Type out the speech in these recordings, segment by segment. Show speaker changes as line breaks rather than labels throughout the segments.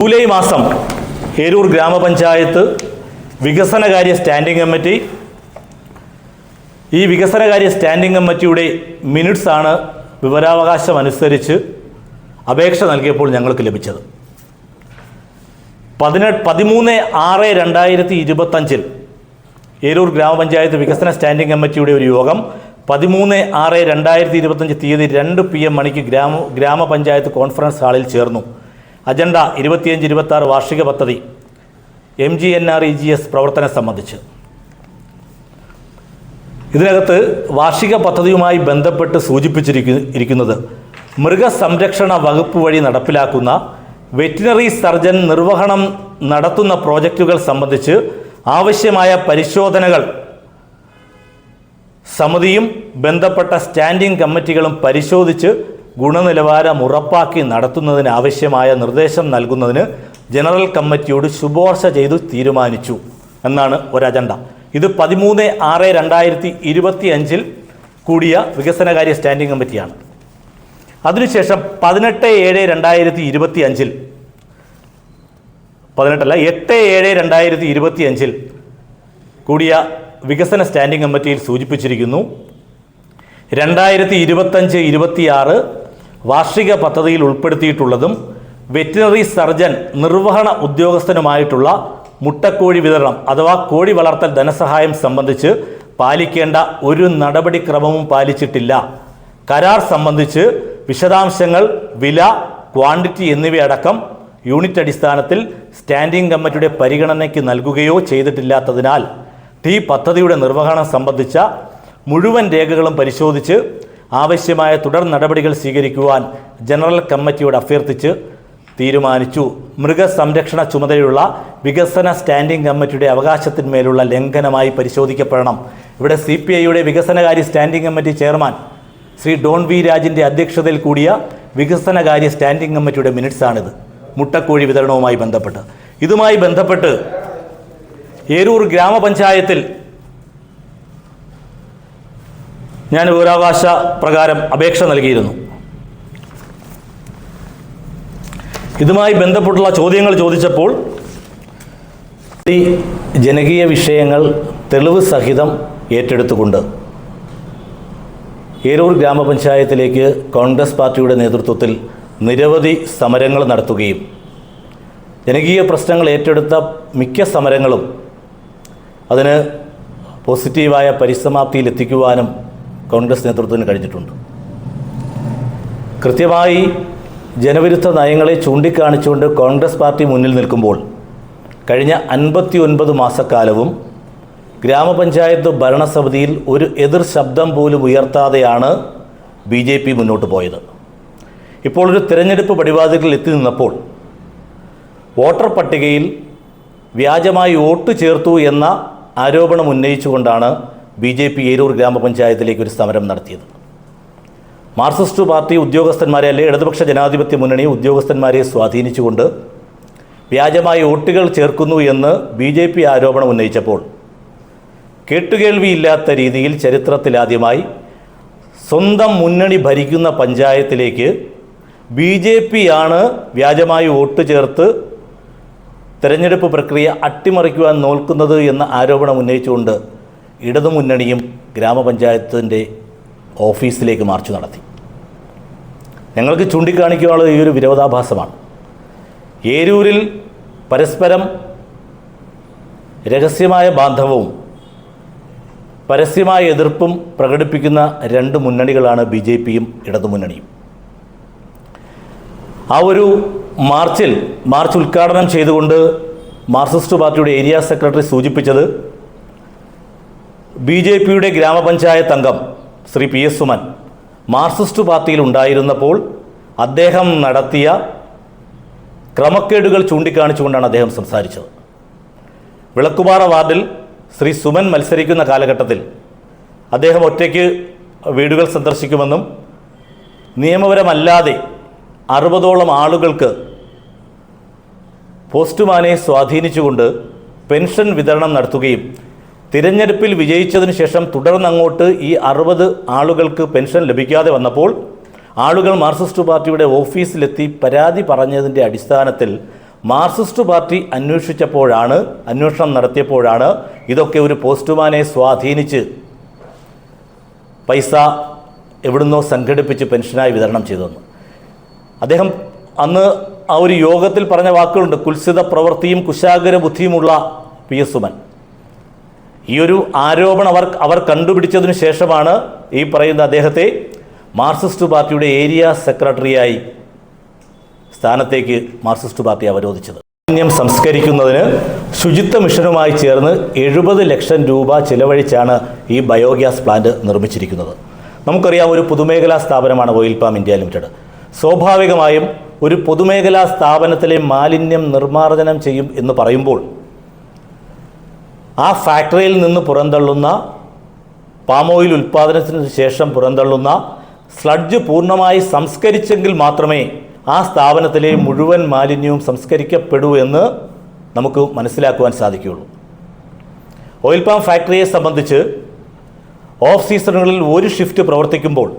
July മാസം ഏരൂർ ഗ്രാമപഞ്ചായത്ത് വികസനകാര്യ സ്റ്റാൻഡിംഗ് കമ്മിറ്റി. ഈ വികസനകാര്യ സ്റ്റാൻഡിംഗ് കമ്മിറ്റിയുടെ മിനിറ്റ്സ് ആണ് വിവരാവകാശം അനുസരിച്ച് അപേക്ഷ നൽകിയപ്പോൾ ഞങ്ങൾക്ക് ലഭിച്ചത്. പതിനെട്ട് പതിമൂന്ന് ആറ് രണ്ടായിരത്തി ഇരുപത്തഞ്ചിൽ ഏരൂർ ഗ്രാമപഞ്ചായത്ത് വികസന സ്റ്റാൻഡിംഗ് കമ്മിറ്റിയുടെ ഒരു യോഗം. പതിമൂന്ന് ആറ് രണ്ടായിരത്തി ഇരുപത്തഞ്ച് തീയതി രണ്ട് പി എം മണിക്ക് ഗ്രാമ ഗ്രാമപഞ്ചായത്ത് കോൺഫറൻസ് ഹാളിൽ ചേർന്നു. അജണ്ട ഇരുപത്തിയഞ്ച് ഇരുപത്തി ആറ് വാർഷിക പദ്ധതി M G N R E G S പ്രവർത്തനം സംബന്ധിച്ച്. ഇതിനകത്ത് വാർഷിക പദ്ധതിയുമായി ബന്ധപ്പെട്ട് സൂചിപ്പിച്ചിരിക്കു ഇരിക്കുന്നത് മൃഗസംരക്ഷണ വകുപ്പ് വഴി നടപ്പിലാക്കുന്ന വെറ്റിനറി സർജൻ നിർവഹണം നടത്തുന്ന പ്രോജക്റ്റുകൾ സംബന്ധിച്ച് ആവശ്യമായ പരിശോധനകൾ സമിതിയും ബന്ധപ്പെട്ട സ്റ്റാൻഡിംഗ് കമ്മിറ്റികളും പരിശോധിച്ച് ഗുണനിലവാരം ഉറപ്പാക്കി നടത്തുന്നതിന് ആവശ്യമായ നിർദ്ദേശം നൽകുന്നതിന് ജനറൽ കമ്മിറ്റിയോട് ശുപാർശ ചെയ്തു തീരുമാനിച്ചു എന്നാണ് ഒരു അജണ്ട ഇത് പതിമൂന്ന് ആറ് രണ്ടായിരത്തി ഇരുപത്തി അഞ്ചിൽ കൂടിയ വികസനകാര്യ സ്റ്റാൻഡിംഗ് കമ്മിറ്റിയാണ്. അതിനുശേഷം പതിനെട്ട് ഏഴ് രണ്ടായിരത്തി ഇരുപത്തി അഞ്ചിൽ പതിനെട്ടല്ല എട്ട് ഏഴ് രണ്ടായിരത്തി ഇരുപത്തി അഞ്ചിൽ കൂടിയ വികസന സ്റ്റാൻഡിംഗ് കമ്മിറ്റിയിൽ സൂചിപ്പിച്ചിരിക്കുന്നു. രണ്ടായിരത്തി ഇരുപത്തഞ്ച് ഇരുപത്തിയാറ് വാർഷിക പദ്ധതിയിൽ ഉൾപ്പെടുത്തിയിട്ടുള്ളതും വെറ്റിനറി സർജൻ നിർവഹണ ഉദ്യോഗസ്ഥനുമായിട്ടുള്ള മുട്ടക്കോഴി വിതരണം അഥവാ കോഴി വളർത്തൽ ധനസഹായം സംബന്ധിച്ച് പാലിക്കേണ്ട ഒരു നടപടിക്രമവും പാലിച്ചിട്ടില്ല. കരാർ സംബന്ധിച്ച് വിശദാംശങ്ങൾ വില ക്വാണ്ടിറ്റി എന്നിവയടക്കം യൂണിറ്റ് അടിസ്ഥാനത്തിൽ സ്റ്റാൻഡിംഗ് കമ്മിറ്റിയുടെ പരിഗണനയ്ക്ക് നൽകുകയോ ചെയ്തിട്ടില്ലാത്തതിനാൽ ടി പദ്ധതിയുടെ നിർവഹണം സംബന്ധിച്ച മുഴുവൻ രേഖകളും പരിശോധിച്ച് ആവശ്യമായ തുടർ നടപടികൾ സ്വീകരിക്കുവാൻ ജനറൽ കമ്മിറ്റിയോട് അഭ്യർത്ഥിച്ച് തീരുമാനിച്ചു. മൃഗസംരക്ഷണ ചുമതലയുള്ള വികസന സ്റ്റാൻഡിംഗ് കമ്മിറ്റിയുടെ അവകാശത്തിന്മേലുള്ള ലംഘനമായി പരിശോധിക്കപ്പെടണം. ഇവിടെ സി പി ഐയുടെ വികസനകാര്യ standing committee chairman Shri Don V രാജിന്റെ അധ്യക്ഷതയിൽ കൂടിയ വികസനകാര്യ സ്റ്റാൻഡിംഗ് കമ്മിറ്റിയുടെ മിനിറ്റ്സാണിത്. മുട്ടക്കോഴി വിതരണവുമായി ബന്ധപ്പെട്ട്. ഇതുമായി ബന്ധപ്പെട്ട് ഏരൂർ ഗ്രാമപഞ്ചായത്തിൽ ഞാൻ വിവരാവകാശ പ്രകാരം അപേക്ഷ നൽകിയിരുന്നു. ഇതുമായി ബന്ധപ്പെട്ടുള്ള ചോദ്യങ്ങൾ ചോദിച്ചപ്പോൾ ഈ ജനകീയ വിഷയങ്ങൾ തെളിവ് സഹിതം ഏറ്റെടുത്തുകൊണ്ട് ഏരൂർ ഗ്രാമപഞ്ചായത്തിലേക്ക് കോൺഗ്രസ് പാർട്ടിയുടെ നേതൃത്വത്തിൽ നിരവധി സമരങ്ങൾ നടത്തുകയും ജനകീയ പ്രശ്നങ്ങൾ ഏറ്റെടുത്ത മിക്ക സമരങ്ങളും അതിന് പോസിറ്റീവായ പരിസമാപ്തിയിൽ എത്തിക്കുവാനും കോൺഗ്രസ് നേതൃത്വത്തിന് കഴിഞ്ഞിട്ടുണ്ട്. കൃത്യമായി ജനവിരുദ്ധ നയങ്ങളെ ചൂണ്ടിക്കാണിച്ചുകൊണ്ട് കോൺഗ്രസ് പാർട്ടി മുന്നിൽ നിൽക്കുമ്പോൾ കഴിഞ്ഞ അൻപത്തി ഒൻപത് മാസക്കാലവും ഗ്രാമപഞ്ചായത്ത് ഭരണസമിതിയിൽ ഒരു എതിർ ശബ്ദം പോലും ഉയർത്താതെയാണ് ബി ജെ പി മുന്നോട്ട് പോയത്. ഇപ്പോൾ ഒരു തിരഞ്ഞെടുപ്പ് പടിവാതിലിൽ എത്തി നിന്നപ്പോൾ വോട്ടർ പട്ടികയിൽ വ്യാജമായി വോട്ട് ചേർത്തു എന്ന ആരോപണം ഉന്നയിച്ചുകൊണ്ടാണ് ബി ജെ പി ഏരൂർ ഗ്രാമപഞ്ചായത്തിലേക്ക് ഒരു സമരം നടത്തിയത്. മാർക്സിസ്റ്റ് പാർട്ടി ഉദ്യോഗസ്ഥന്മാരെ അല്ലെ ഇടതുപക്ഷ ജനാധിപത്യ മുന്നണി ഉദ്യോഗസ്ഥന്മാരെ സ്വാധീനിച്ചുകൊണ്ട് വ്യാജമായി വോട്ടുകൾ ചേർക്കുന്നു എന്ന് ബി ജെ പി ആരോപണം ഉന്നയിച്ചപ്പോൾ കേട്ടുകേൾവിയില്ലാത്ത രീതിയിൽ ചരിത്രത്തിലാദ്യമായി സ്വന്തം മുന്നണി ഭരിക്കുന്ന പഞ്ചായത്തിലേക്ക് ബി ജെ പി ആണ് വ്യാജമായി വോട്ട് ചേർത്ത് തെരഞ്ഞെടുപ്പ് പ്രക്രിയ അട്ടിമറിക്കുവാൻ നോക്കുന്നത് എന്ന ആരോപണം ഉന്നയിച്ചുകൊണ്ട് ഇടതുമുന്നണിയും ഗ്രാമപഞ്ചായത്തിന്റെ ഓഫീസിലേക്ക് മാർച്ച് നടത്തി. ഞങ്ങൾക്ക് ചൂണ്ടിക്കാണിക്കാനുള്ളത് ഈ ഒരു വിരോധാഭാസമാണ്. ഏരൂരിൽ പരസ്പരം രഹസ്യമായ ബാന്ധവവും പരസ്യമായ എതിർപ്പും പ്രകടിപ്പിക്കുന്ന രണ്ട് മുന്നണികളാണ് ബി ജെ പിയും ഇടതുമുന്നണിയും. ആ ഒരു മാർച്ചിൽ മാർച്ച് ഉദ്ഘാടനം ചെയ്തുകൊണ്ട് മാർക്സിസ്റ്റ് പാർട്ടിയുടെ ഏരിയ സെക്രട്ടറി സൂചിപ്പിച്ചത് ബി ജെ പിയുടെ ഗ്രാമപഞ്ചായത്ത് അംഗം Shri P S Suman Marxist പാർട്ടിയിൽ ഉണ്ടായിരുന്നപ്പോൾ അദ്ദേഹം നടത്തിയ ക്രമക്കേടുകൾ ചൂണ്ടിക്കാണിച്ചുകൊണ്ടാണ് അദ്ദേഹം സംസാരിച്ചത്. വിളക്കുപാറ വാർഡിൽ ശ്രീ സുമൻ മത്സരിക്കുന്ന കാലഘട്ടത്തിൽ അദ്ദേഹം ഒറ്റയ്ക്ക് വീടുകൾ സന്ദർശിക്കുമെന്നും നിയമപരമല്ലാതെ അറുപതോളം ആളുകൾക്ക് പോസ്റ്റുമാനെ സ്വാധീനിച്ചുകൊണ്ട് പെൻഷൻ വിതരണം നടത്തുകയും തിരഞ്ഞെടുപ്പിൽ വിജയിച്ചതിന് ശേഷം തുടർന്നങ്ങോട്ട് ഈ അറുപത് ആളുകൾക്ക് പെൻഷൻ ലഭിക്കാതെ വന്നപ്പോൾ ആളുകൾ മാർക്സിസ്റ്റ് പാർട്ടിയുടെ ഓഫീസിലെത്തി പരാതി പറഞ്ഞതിന്റെ അടിസ്ഥാനത്തിൽ മാർക്സിസ്റ്റ് പാർട്ടി അന്വേഷിച്ചപ്പോഴാണ് അന്വേഷണം നടത്തിയപ്പോഴാണ് ഇതൊക്കെ ഒരു പോസ്റ്റ്മാനെ സ്വാധീനിച്ച് പൈസ എവിടുന്നോ സംഘടിപ്പിച്ച് പെൻഷനായി വിതരണം ചെയ്തതെന്ന് അദ്ദേഹം അന്ന് ആ ഒരു യോഗത്തിൽ പറഞ്ഞ വാക്കുകളുണ്ട് കുൽസിത പ്രവൃത്തിയും കുശാഗര ബുദ്ധിയുമുള്ള പി എസ് സുമൻ. ഈ ഒരു ആരോപണം അവർ അവർ കണ്ടുപിടിച്ചതിന് ശേഷമാണ് ഈ പറയുന്ന അദ്ദേഹത്തെ മാർക്സിസ്റ്റ് പാർട്ടിയുടെ ഏരിയ സെക്രട്ടറിയായി സ്ഥാനത്തേക്ക് മാർക്സിസ്റ്റ് പാർട്ടി അവരോധിച്ചത്. മാലിന്യം സംസ്കരിക്കുന്നതിന് ശുചിത്വ മിഷനുമായി ചേർന്ന് എഴുപത് ലക്ഷം രൂപ ചിലവഴിച്ചാണ് ഈ ബയോഗ്യാസ് പ്ലാന്റ് നിർമ്മിച്ചിരിക്കുന്നത്. നമുക്കറിയാം ഒരു പൊതുമേഖലാ സ്ഥാപനമാണ് ഓയിൽ പാം ഇന്ത്യ ലിമിറ്റഡ്. സ്വാഭാവികമായും ഒരു പൊതുമേഖലാ സ്ഥാപനത്തിലെ മാലിന്യം നിർമ്മാർജനം ചെയ്യും എന്ന് പറയുമ്പോൾ ആ ഫാക്ടറിയിൽ നിന്ന് പുറന്തള്ളുന്ന പാം ഓയിൽ ഉൽപ്പാദനത്തിന് ശേഷം പുറന്തള്ളുന്ന സ്ലഡ്ജ് പൂർണമായി സംസ്കരിച്ചെങ്കിൽ മാത്രമേ ആ സ്ഥാപനത്തിലെ മുഴുവൻ മാലിന്യവും സംസ്കരിക്കപ്പെടൂ എന്ന് നമുക്ക് മനസ്സിലാക്കുവാൻ സാധിക്കുകയുള്ളൂ. ഓയിൽ പാം ഫാക്ടറിയെ സംബന്ധിച്ച് ഓഫ് സീസണുകളിൽ ഒരു ഷിഫ്റ്റ് പ്രവർത്തിക്കുമ്പോൾ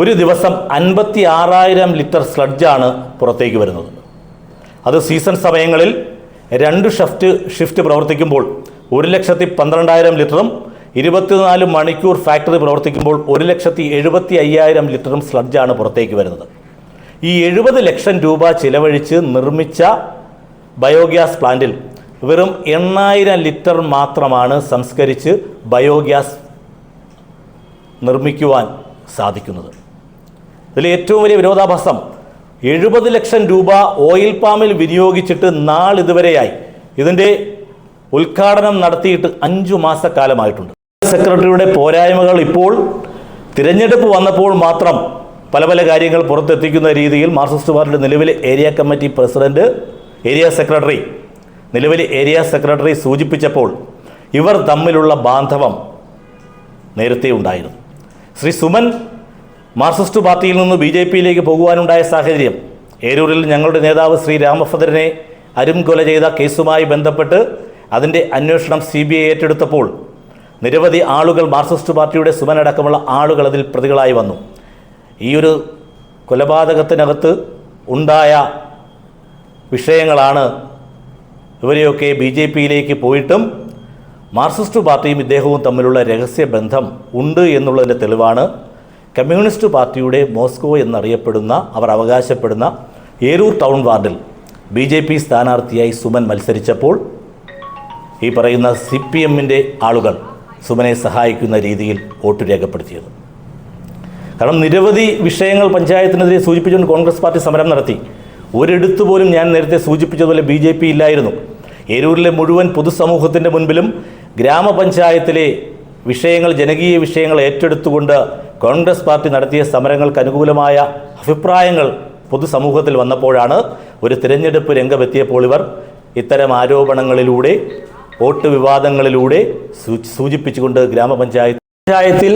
ഒരു ദിവസം അൻപത്തി ആറായിരം ലിറ്റർ സ്ലഡ്ജാണ് പുറത്തേക്ക് വരുന്നത്. അത് സീസൺ സമയങ്ങളിൽ രണ്ട് ഷഫ്റ്റ് ഷിഫ്റ്റ് പ്രവർത്തിക്കുമ്പോൾ ഒരു ലക്ഷത്തി പന്ത്രണ്ടായിരം ലിറ്ററും ഇരുപത്തിനാല് മണിക്കൂർ ഫാക്ടറി പ്രവർത്തിക്കുമ്പോൾ ഒരു ലക്ഷത്തി എഴുപത്തി അയ്യായിരം ലിറ്ററും സ്ലഡ്ജാണ് പുറത്തേക്ക് വരുന്നത്. ഈ എഴുപത് ലക്ഷം രൂപ ചിലവഴിച്ച് നിർമ്മിച്ച ബയോഗ്യാസ് പ്ലാന്റിൽ വെറും എണ്ണായിരം ലിറ്റർ മാത്രമാണ് സംസ്കരിച്ച് ബയോഗ്യാസ് നിർമ്മിക്കുവാൻ സാധിക്കുന്നത്. ഇതിൽ ഏറ്റവും വലിയ വിരോധാഭാസം എഴുപത് ലക്ഷം രൂപ ഓയിൽ പാമിൽ വിനിയോഗിച്ചിട്ട് നാളിതുവരെയായി ഇതിന്റെ ഉദ്ഘാടനം നടത്തിയിട്ട് അഞ്ചു മാസക്കാലമായിട്ടുണ്ട്. സെക്രട്ടറിയുടെ പോരായ്മകൾ ഇപ്പോൾ തിരഞ്ഞെടുപ്പ് വന്നപ്പോൾ മാത്രം പല പല കാര്യങ്ങൾ പുറത്തെത്തിക്കുന്ന രീതിയിൽ മാർക്സിസ്റ്റ് പാർട്ടിയുടെ നിലവിലെ area committee president area secretary നിലവിലെ ഏരിയ സെക്രട്ടറി സൂചിപ്പിച്ചപ്പോൾ ഇവർ തമ്മിലുള്ള ബാന്ധവം നേരത്തെ ഉണ്ടായിരുന്നു. ശ്രീ സുമൻ മാർക്സിസ്റ്റ് പാർട്ടിയിൽ നിന്ന് ബി ജെ പിയിലേക്ക് പോകുവാനുണ്ടായ സാഹചര്യം. ഏരൂരിൽ ഞങ്ങളുടെ നേതാവ് ശ്രീ രാമഭദ്രനെ അരുംകൊല ചെയ്ത കേസുമായി ബന്ധപ്പെട്ട് അതിന്റെ അന്വേഷണം സി ബി ഐ ഏറ്റെടുത്തപ്പോൾ നിരവധി ആളുകൾ മാർക്സിസ്റ്റ് പാർട്ടിയുടെ സുമനടക്കമുള്ള ആളുകൾ അതിൽ പ്രതികളായി വന്നു. ഈ ഒരു കൊലപാതകത്തിനകത്ത് ഉണ്ടായ വിഷയങ്ങളാണ് ഇവരെയൊക്കെ ബി ജെ പിയിലേക്ക് പോയിട്ടും മാർക്സിസ്റ്റ് പാർട്ടിയും ഇദ്ദേഹവും തമ്മിലുള്ള രഹസ്യ ബന്ധം ഉണ്ട് എന്നുള്ളതിന്റെ തെളിവാണ് കമ്മ്യൂണിസ്റ്റ് പാർട്ടിയുടെ മോസ്കോ എന്നറിയപ്പെടുന്ന അവർ അവകാശപ്പെടുന്ന ഏരൂർ ടൗൺ വാർഡിൽ ബി ജെ പി സ്ഥാനാർത്ഥിയായി സുമൻ മത്സരിച്ചപ്പോൾ ഈ പറയുന്ന സി പി എമ്മിന്റെ ആളുകൾ സുമനെ സഹായിക്കുന്ന രീതിയിൽ വോട്ട് രേഖപ്പെടുത്തിയത്. കാരണം നിരവധി വിഷയങ്ങൾ പഞ്ചായത്തിനെതിരെ സൂചിപ്പിച്ചുകൊണ്ട് കോൺഗ്രസ് പാർട്ടി സമരം നടത്തി. ഒരിടത്ത് പോലും ഞാൻ നേരത്തെ സൂചിപ്പിച്ചതുപോലെ ബി ജെ പി ഇല്ലായിരുന്നു. ഏരൂരിലെ മുഴുവൻ പൊതുസമൂഹത്തിന്റെ മുൻപിലും ഗ്രാമപഞ്ചായത്തിലെ വിഷയങ്ങൾ ജനകീയ വിഷയങ്ങൾ ഏറ്റെടുത്തുകൊണ്ട് കോൺഗ്രസ് പാർട്ടി നടത്തിയ സമരങ്ങൾക്ക് അനുകൂലമായ അഭിപ്രായങ്ങൾ പൊതുസമൂഹത്തിൽ വന്നപ്പോഴാണ് ഒരു തിരഞ്ഞെടുപ്പ് രംഗമെത്തിയപ്പോൾ ഇവർ ഇത്തരം ആരോപണങ്ങളിലൂടെ വോട്ട് വിവാദങ്ങളിലൂടെ സൂചിപ്പിച്ചുകൊണ്ട് ഗ്രാമപഞ്ചായത്ത് പഞ്ചായത്തിൽ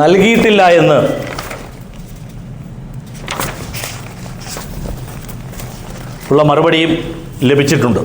നൽകിയിട്ടില്ല എന്ന് ഉള്ള മറുപടിയും ലഭിച്ചിട്ടുണ്ട്.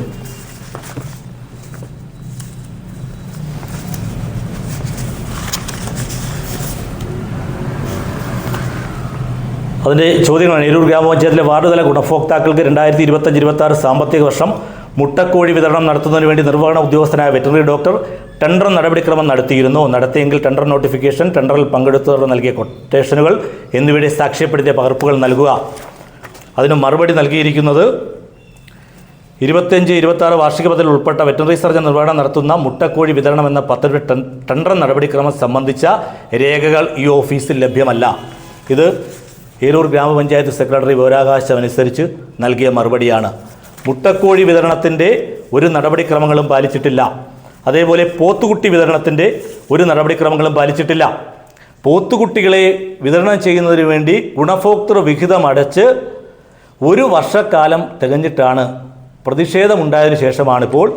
അതിന്റെ ചോദ്യങ്ങളാണ്. ഏരൂർ ഗ്രാമപഞ്ചായത്തിലെ വാർഡ് തല ഗുണഭോക്താക്കൾക്ക് രണ്ടായിരത്തി ഇരുപത്തഞ്ച് ഇരുപത്തി ആറ് സാമ്പത്തിക വർഷം മുട്ടക്കോഴി വിതരണം നടത്തുന്നതിന് വേണ്ടി നിർവഹണ ഉദ്യോഗസ്ഥനായ വെറ്ററിനറി ഡോക്ടർ ടെൻഡർ നടപടിക്രമം നടത്തിയിരുന്നു. നടത്തിയെങ്കിൽ ടെൻഡർ നോട്ടിഫിക്കേഷൻ ടെൻഡറിൽ പങ്കെടുത്തവർ നൽകിയ കൊട്ടേഷനുകൾ എന്നിവയുടെ സാക്ഷ്യപ്പെടുത്തിയ പകർപ്പുകൾ നൽകുക. അതിന് മറുപടി നൽകിയിരിക്കുന്നത് ഇരുപത്തിയഞ്ച് ഇരുപത്തി വാർഷിക പദ്ധതിയിൽ ഉൾപ്പെട്ട വെറ്ററിനറി സർജൻ നിർവഹണം നടത്തുന്ന മുട്ടക്കോഴി വിതരണം എന്ന പദ്ധതിയുടെ ടെൻ- ടെൻഡർ നടപടിക്രമം സംബന്ധിച്ച രേഖകൾ ഈ ഓഫീസിൽ ലഭ്യമല്ല. ഇത് ഏരൂർ ഗ്രാമപഞ്ചായത്ത് സെക്രട്ടറി വിവരാകാശമനുസരിച്ച് നൽകിയ മറുപടിയാണ്. മുട്ടക്കോഴി വിതരണത്തിന്റെ ഒരു നടപടിക്രമങ്ങളും പാലിച്ചിട്ടില്ല. അതേപോലെ പോത്തുകുട്ടി വിതരണത്തിന്റെ ഒരു നടപടിക്രമങ്ങളും പാലിച്ചിട്ടില്ല. പോത്തുകുട്ടികളെ വിതരണം ചെയ്യുന്നതിന് വേണ്ടി ഗുണഭോക്തൃ വിഹിതം അടച്ച് ഒരു വർഷക്കാലം തികഞ്ഞിട്ടാണ് പ്രതിഷേധമുണ്ടായതിനു ശേഷമാണിപ്പോൾ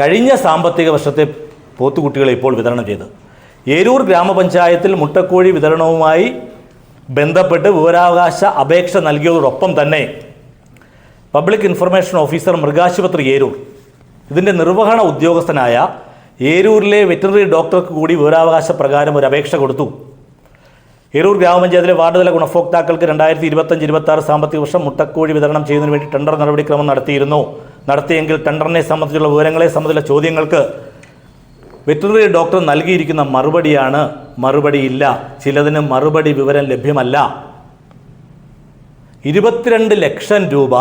കഴിഞ്ഞ സാമ്പത്തിക വർഷത്തെ പോത്തുകുട്ടികളെ ഇപ്പോൾ വിതരണം ചെയ്തത്. ഏരൂർ ഗ്രാമപഞ്ചായത്തിൽ മുട്ടക്കോഴി വിതരണവുമായി ബന്ധപ്പെട്ട് വിവരാവകാശ അപേക്ഷ നൽകിയതോടൊപ്പം തന്നെ പബ്ലിക് ഇൻഫർമേഷൻ ഓഫീസർ മൃഗാശുപത്രി ഏരൂർ. ഇതിന്റെ നിർവഹണ ഉദ്യോഗസ്ഥനായ ഏരൂരിലെ വെറ്ററിനറി ഡോക്ടർക്ക് കൂടി വിവരാവകാശ പ്രകാരം ഒരു അപേക്ഷ കൊടുത്തു. ഏരൂർ ഗ്രാമപഞ്ചായത്തിലെ വാർഡുതല ഗുണഭോക്താക്കൾക്ക് രണ്ടായിരത്തി ഇരുപത്തഞ്ച് ഇരുപത്തി ആറ് സാമ്പത്തിക വർഷം മുട്ടക്കോഴി വിതരണം ചെയ്യുന്നതിന് വേണ്ടി ടെൻഡർ നടപടിക്രമം നടത്തിയിരുന്നു. നടത്തിയെങ്കിൽ ടെൻഡറിനെ സംബന്ധിച്ചുള്ള വിവരങ്ങളെ സംബന്ധിച്ചുള്ള ചോദ്യങ്ങൾക്ക് വെറ്ററിനറി ഡോക്ടർ നൽകിയിരിക്കുന്ന മറുപടിയാണ് മറുപടിയില്ല. ചിലതിന് മറുപടി വിവരം ലഭ്യമല്ല. ഇരുപത്തിരണ്ട് ലക്ഷം രൂപ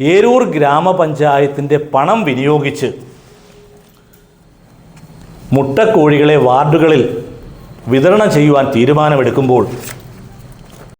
ഏരൂർ ഗ്രാമപഞ്ചായത്തിന്റെ പണം വിനിയോഗിച്ച് മുട്ടക്കോഴികളെ വാർഡുകളിൽ വിതരണം ചെയ്യുവാൻ തീരുമാനമെടുക്കുമ്പോൾ